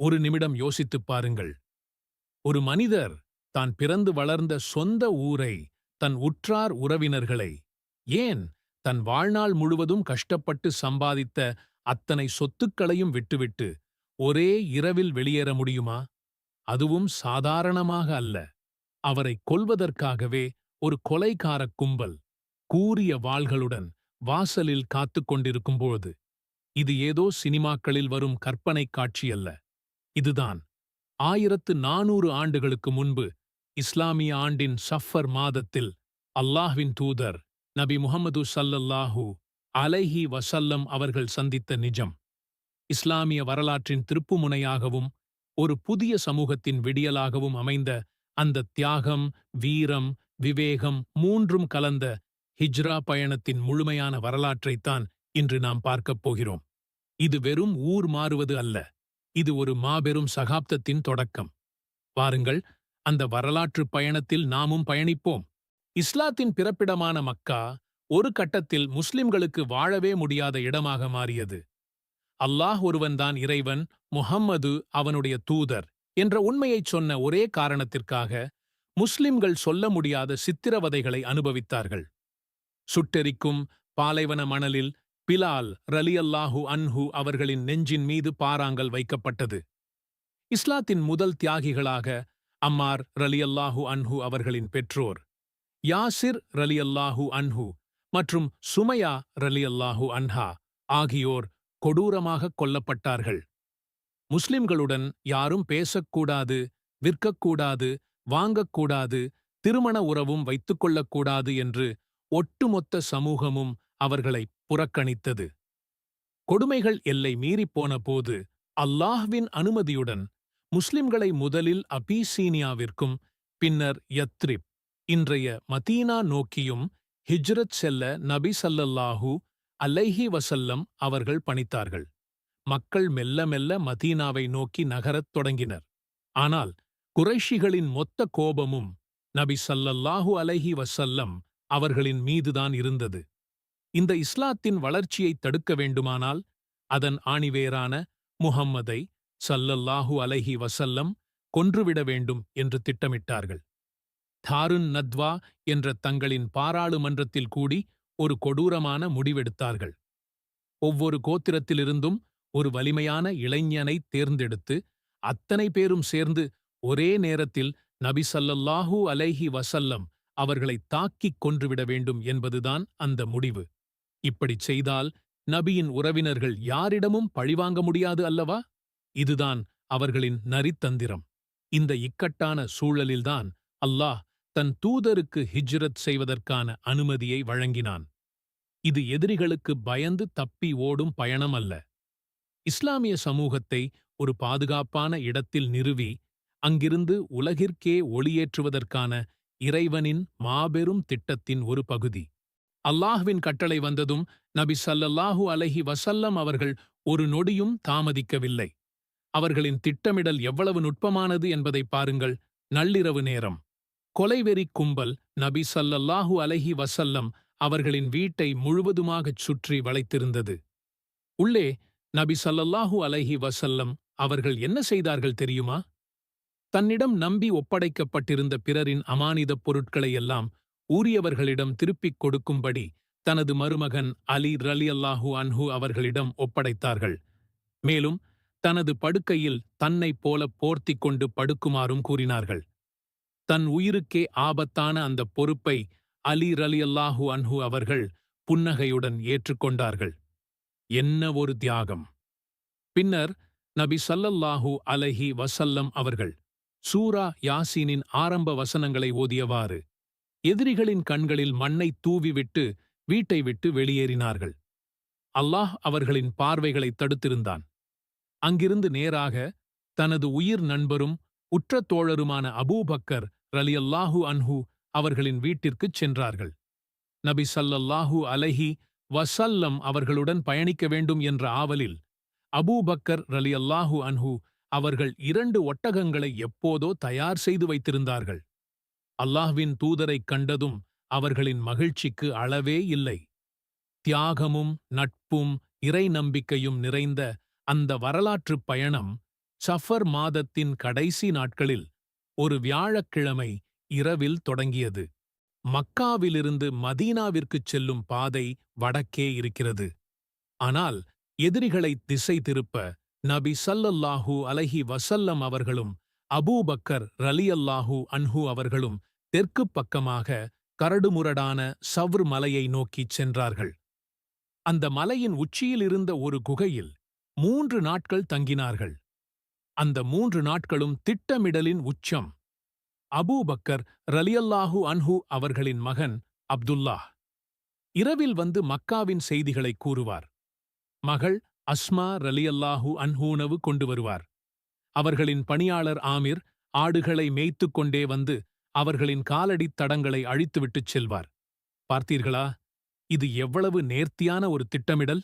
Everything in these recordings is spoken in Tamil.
ஒரு நிமிடம் யோசித்துப் பாருங்கள். ஒரு மனிதர் தான் பிறந்து வளர்ந்த சொந்த ஊரை தன் உற்றார் உறவினர்களை ஏன் தன் வாழ்நாள் முழுவதும் கஷ்டப்பட்டு சம்பாதித்த அத்தனை சொத்துக்களையும் விட்டுவிட்டு ஒரே இரவில் வெளியேற முடியுமா? அதுவும் சாதாரணமாக அல்ல. அவரை கொல்வதற்காகவே ஒரு கொலைகாரக் கும்பல் கூறிய வாள்களுடன் வாசலில் காத்துக் கொண்டிருக்கும்போது இது ஏதோ சினிமாக்களில் வரும் கற்பனைக் காட்சி அல்ல இதுதான். ஆயிரத்து நானூறு ஆண்டுகளுக்கு முன்பு இஸ்லாமிய ஆண்டின் சஃபர் மாதத்தில் அல்லாஹ்வின் தூதர் நபி முகமது சல்லல்லாஹு அலைஹி வசல்லம் அவர்கள் சந்தித்த நிஜம். இஸ்லாமிய வரலாற்றின் திருப்புமுனையாகவும் ஒரு புதிய சமூகத்தின் விடியலாகவும் அமைந்த அந்த தியாகம் வீரம் விவேகம் மூன்றும் கலந்த ஹிஜ்ரா பயணத்தின் முழுமையான வரலாற்றைத்தான் இன்று நாம் பார்க்கப் போகிறோம். இது வெறும் ஊர் மாறுவது அல்ல. இது ஒரு மாபெரும் சகாப்தத்தின் தொடக்கம். வாருங்கள் அந்த வரலாற்றுப் பயணத்தில் நாமும் பயணிப்போம். இஸ்லாத்தின் பிறப்பிடமான மக்கா ஒரு கட்டத்தில் முஸ்லிம்களுக்கு வாழவே முடியாத இடமாக மாறியது. அல்லாஹ் ஒருவன்தான் இறைவன் முஹம்மது அவனுடைய தூதர் என்ற உண்மையைச் சொன்ன ஒரே காரணத்திற்காக முஸ்லிம்கள் சொல்ல முடியாத சித்திரவதைகளை அனுபவித்தார்கள். சுட்டெரிக்கும் பாலைவன மணலில் பிலால் ரலியல்லாஹு அன்ஹு அவர்களின் நெஞ்சின் மீது பாறாங்கல் வைக்கப்பட்டது. இஸ்லாத்தின் முதல் தியாகிகளாக அம்மார் ரலியல்லாஹு அன்ஹு அவர்களின் பெற்றோர். யாசிர் ரலியல்லாஹு அன்ஹு மற்றும் சுமையா ரலியல்லாஹு அன்ஹா ஆகியோர் கொடூரமாகக் கொல்லப்பட்டார்கள். முஸ்லிம்களுடன் யாரும் பேசக்கூடாது விற்கக்கூடாது வாங்கக்கூடாது திருமண உறவும் வைத்துக்கொள்ளக்கூடாது என்று ஒட்டுமொத்த சமூகமும் அவர்களை புறக்கணித்தது. கொடுமைகள் எல்லை மீறிப்போன போது அல்லாஹ்வின் அனுமதியுடன் முஸ்லிம்களை முதலில் அபீசீனியாவிற்கும் பின்னர் யத்ரிப் இன்றைய மதீனா நோக்கியும் ஹிஜ்ரத் செல்ல நபி சல்லல்லாஹு அலைஹி வசல்லம் அவர்கள் பணித்தார்கள். மக்கள் மெல்ல மெல்ல மதீனாவை நோக்கி நகரத் தொடங்கினர். ஆனால் குறைஷிகளின் மொத்த கோபமும் நபி சல்லல்லாஹு அலைஹி வசல்லம் அவர்களின் மீதுதான் இருந்தது. இந்த இஸ்லாத்தின் வளர்ச்சியை தடுக்க வேண்டுமானால் அதன் ஆணிவேரான முஹம்மதை சல்லல்லாஹு அலைஹி வசல்லம் கொன்றுவிட வேண்டும் என்று திட்டமிட்டார்கள். தாருன் நத்வா என்ற தங்களின் பாராளுமன்றத்தில் கூடி ஒரு கொடூரமான முடிவெடுத்தார்கள். ஒவ்வொரு கோத்திரத்திலிருந்தும் ஒரு வலிமையான இளைஞனை தேர்ந்தெடுத்து அத்தனை பேரும் சேர்ந்து ஒரே நேரத்தில் நபி சல்லல்லாஹூ அலைஹி வசல்லம் அவர்களை தாக்கிக் கொன்றுவிட வேண்டும் என்பதுதான் அந்த முடிவு. இப்படிச் செய்தால் நபியின் உறவினர்கள் யாரிடமும் பழிவாங்க முடியாது அல்லவா? இதுதான் அவர்களின் நரித்தந்திரம். இந்த இக்கட்டான சூழலில்தான் அல்லாஹ் தன் தூதருக்கு ஹிஜ்ரத் செய்வதற்கான அனுமதியை வழங்கினான். இது எதிரிகளுக்கு பயந்து தப்பி ஓடும் பயணம் அல்ல. இஸ்லாமிய சமூகத்தை ஒரு பாதுகாப்பான இடத்தில் நிறுவி அங்கிருந்து உலகிற்கே ஒளியேற்றுவதற்கான இறைவனின் மாபெரும் திட்டத்தின் ஒரு பகுதி. அல்லாஹ்வின் கட்டளை வந்ததும் நபி சல்லல்லாஹு அலைஹி வசல்லம் அவர்கள் ஒரு நொடியும் தாமதிக்கவில்லை. அவர்களின் திட்டமிடல் எவ்வளவு நுட்பமானது என்பதை பாருங்கள். நள்ளிரவு நேரம். கொலைவெறி கும்பல் நபி சல்லல்லாஹு அலைஹி வசல்லம் அவர்களின் வீட்டை முழுவதுமாகச் சுற்றி வளைத்திருந்தது. உள்ளே நபி சல்லல்லாஹு அலைஹி வசல்லம் அவர்கள் என்ன செய்தார்கள் தெரியுமா? தன்னிடம் நம்பி ஒப்படைக்கப்பட்டிருந்த பிறரின் அமானிதப் பொருட்களை எல்லாம் ஊரியவர்களிடம் திருப்பிக் கொடுக்கும்படி தனது மருமகன் அலி ரலியல்லாஹு அன்ஹு அவர்களிடம் ஒப்படைத்தார்கள். மேலும் தனது படுக்கையில் தன்னைப் போல போர்த்திக் கொண்டு படுக்குமாறும் கூறினார்கள். தன் உயிருக்கே ஆபத்தான அந்த பொறுப்பை அலி ரலியல்லாஹு அன்ஹு அவர்கள் புன்னகையுடன் ஏற்றுக்கொண்டார்கள். என்ன ஒரு தியாகம்! பின்னர் நபி சல்லல்லாஹு அலைஹி வசல்லம் அவர்கள் சூரா யாசீனின் ஆரம்ப வசனங்களை ஓதியவாறு எதிரிகளின் கண்களில் மண்ணை தூவிவிட்டு வீட்டை விட்டு வெளியேறினார்கள். அல்லாஹ் அவர்களின் பார்வைகளை தடுத்திருந்தான். அங்கிருந்து நேராக தனது உயிர் நண்பரும் உற்ற தோழருமான அபூபக்கர் ரலியல்லாஹு அன்ஹு அவர்களின் வீட்டிற்குச் சென்றார்கள். நபி சல்லல்லாஹு அலைஹி வசல்லம் அவர்களுடன் பயணிக்க வேண்டும் என்ற ஆவலில் அபூபக்கர் ரலியல்லாஹு அன்ஹு அவர்கள் இரண்டு ஒட்டகங்களை எப்போதோ தயார் செய்து வைத்திருந்தார்கள். அல்லாஹ்வின் தூதரைக் கண்டதும் அவர்களின் மகிழ்ச்சிக்கு அளவே இல்லை. தியாகமும் நட்பும் இறை நம்பிக்கையும் நிறைந்த அந்த வரலாற்றுப் பயணம் சஃபர் மாதத்தின் கடைசி நாட்களில் ஒரு வியாழக்கிழமை இரவில் தொடங்கியது. மக்காவிலிருந்து மதீனாவிற்குச் செல்லும் பாதை வடக்கே இருக்கிறது. ஆனால் எதிரிகளை திசை திருப்ப நபி சல்லல்லாஹூ அலஹி வசல்லம் அவர்களும் அபூபக்கர் ரலியல்லாஹு அன்ஹு அவர்களும் தெற்குப் பக்கமாக கரடுமுரடான சவ்ர் மலையை நோக்கிச் சென்றார்கள். அந்த மலையின் உச்சியில் இருந்த ஒரு குகையில் மூன்று நாட்கள் தங்கினார்கள். அந்த மூன்று நாட்களும் திட்டமிடலின் உச்சம். அபூபக்கர் ரலியல்லாஹு அன்ஹு அவர்களின் மகன் அப்துல்லாஹ். இரவில் வந்து மக்காவின் செய்திகளை கூறுவார். மகள் அஸ்மா ரலியல்லாஹு அன்ஹூனவு கொண்டு வருவார். அவர்களின் பணியாளர் ஆமிர் ஆடுகளை மேய்த்துக் கொண்டே வந்து அவர்களின் காலடித் தடங்களை அழித்துவிட்டுச் செல்வார். பார்த்தீர்களா? இது எவ்வளவு நேர்த்தியான ஒரு திட்டமிடல்!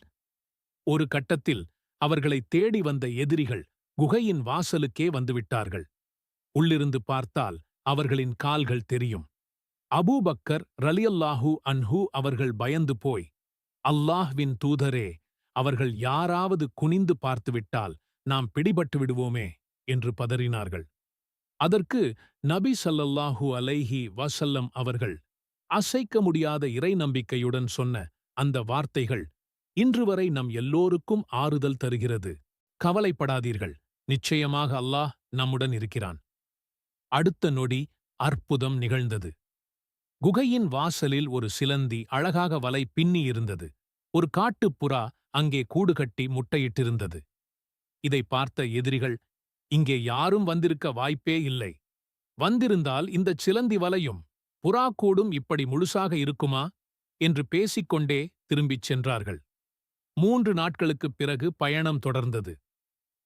ஒரு கட்டத்தில் அவர்களை தேடி வந்த எதிரிகள் குகையின் வாசலுக்கே வந்துவிட்டார்கள். உள்ளிருந்து பார்த்தால் அவர்களின் கால்கள் தெரியும். அபூபக்கர் ரலியல்லாஹு அன்ஹு அவர்கள் பயந்து போய் அல்லாஹ்வின் தூதரே அவர்கள் யாராவது குனிந்து பார்த்துவிட்டால் நாம் பிடிபட்டு விடுவோமே! என்று பதறினார்கள். அதற்கு நபி சல்லல்லாஹு அலைஹி வசல்லம் அவர்கள் அசைக்க முடியாத இறை நம்பிக்கையுடன் சொன்ன அந்த வார்த்தைகள் இன்று வரை நம் எல்லோருக்கும் ஆறுதல் தருகிறது. கவலைப்படாதீர்கள். நிச்சயமாக அல்லாஹ் நம்முடன் இருக்கிறான். அடுத்த நொடி அற்புதம் நிகழ்ந்தது. குகையின் வாசலில் ஒரு சிலந்தி அழகாக வலை பின்னி இருந்தது. ஒரு காட்டுப் புறா அங்கே கூடு கட்டி முட்டையிட்டிருந்தது. இதை பார்த்த எதிரிகள் இங்கே யாரும் வந்திருக்க வாய்ப்பே இல்லை. வந்திருந்தால் இந்தச் சிலந்தி வலையும் புறா கூடும் இப்படி முழுசாக இருக்குமா? என்று பேசிக்கொண்டே திரும்பிச் சென்றார்கள். மூன்று நாட்களுக்குப் பிறகு பயணம் தொடர்ந்தது.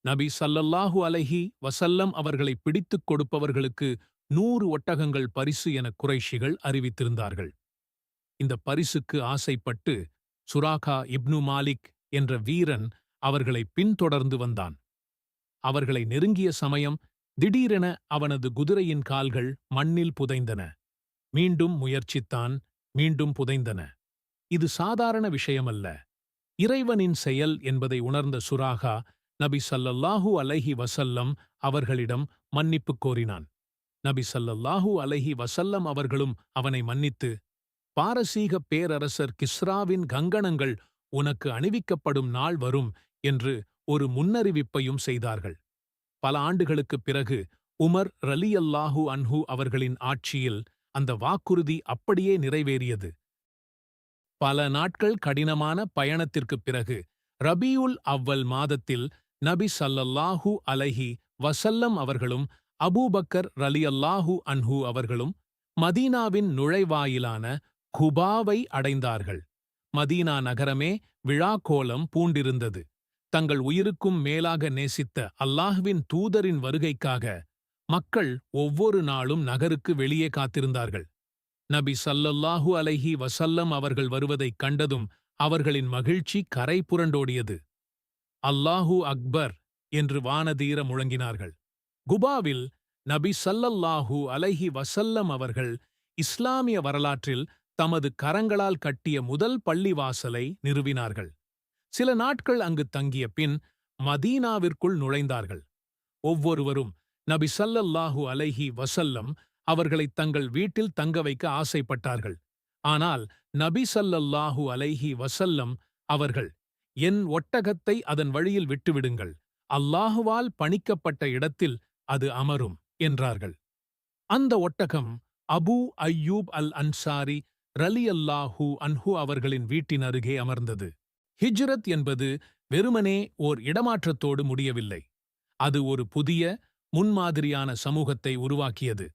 நபி சல்லல்லாஹு அலைஹி வசல்லம் அவர்களை பிடித்துக் கொடுப்பவர்களுக்கு நூறு ஒட்டகங்கள் பரிசு என குறைஷிகள் அறிவித்திருந்தார்கள். இந்த பரிசுக்கு ஆசைப்பட்டு சுராகா இப்னு மாலிக் என்ற வீரன் அவர்களை பின்தொடர்ந்து வந்தான். அவர்களை நெருங்கிய சமயம் திடீரென அவனது குதிரையின் கால்கள் மண்ணில் புதைந்தன. மீண்டும் முயற்சித்தான் மீண்டும் புதைந்தன. இது சாதாரண விஷயமல்ல. இறைவனின் செயல் என்பதை உணர்ந்த சுராகா நபி சல்லல்லாஹு அலைஹி வசல்லம் அவர்களிடம் மன்னிப்புக் கோரினான். நபி சல்லல்லாஹு அலைஹி வசல்லம் அவர்களும் அவனை மன்னித்து பாரசீக பேரரசர் கிஸ்ராவின் கங்கணங்கள் உனக்கு அணிவிக்கப்படும் நாள் வரும் என்று ஒரு முன்னறிவிப்பையும் செய்தார்கள். பல ஆண்டுகளுக்குப் பிறகு உமர் ரலியல்லாஹு அன்ஹு அவர்களின் ஆட்சியில் அந்த வாக்குறுதி அப்படியே நிறைவேறியது. பல நாட்கள் கடினமான பயணத்திற்குப் பிறகு ரபியுல் அவ்வல் மாதத்தில் நபி சல்லல்லாஹு அலைஹி வசல்லம் அவர்களும் அபூபக்கர் ரலியல்லாஹு அன்ஹு அவர்களும் மதீனாவின் நுழைவாயிலான குபாவை அடைந்தார்கள். மதீனா நகரமே விழாக்கோலம் பூண்டிருந்தது. தங்கள் உயிருக்கும் மேலாக நேசித்த அல்லாஹ்வின் தூதரின் வருகைக்காக மக்கள் ஒவ்வொரு நாளும் நகருக்கு வெளியே காத்திருந்தார்கள். நபி சல்லல்லாஹு அலைஹி வசல்லம் அவர்கள் வருவதைக் கண்டதும் அவர்களின் மகிழ்ச்சி கரை புரண்டோடியது. அல்லாஹு அக்பர் என்று வானதீர முழங்கினார்கள். குபாவில் நபி சல்லல்லாஹு அலைஹி வசல்லம் அவர்கள் இஸ்லாமிய வரலாற்றில் தமது கரங்களால் கட்டிய முதல் பள்ளிவாசலை நிறுவினார்கள். சில நாட்கள் அங்கு தங்கிய பின் மதீனாவிற்குள் நுழைந்தார்கள். ஒவ்வொருவரும் நபி சல்லல்லாஹு அலைஹி வசல்லம் அவர்களைத் தங்கள் வீட்டில் தங்க வைக்க ஆசைப்பட்டார்கள். ஆனால் நபி சல்லல்லாஹு அலைஹி வசல்லம் அவர்கள் என் ஒட்டகத்தை அதன் வழியில் விட்டுவிடுங்கள். அல்லாஹுவால் பணிக்கப்பட்ட இடத்தில் அது அமரும் என்றார்கள். அந்த ஒட்டகம் அபூ அய்யூப் அல் அன்சாரி ரலி அல்லாஹூ அன்ஹு அவர்களின் வீட்டின் அருகே அமர்ந்தது. ஹிஜ்ரத் என்பது வெறுமனே ஓர் இடமாற்றத்தோடு முடியவில்லை. அது ஒரு புதிய முன்மாதிரியான சமூகத்தை உருவாக்கியது.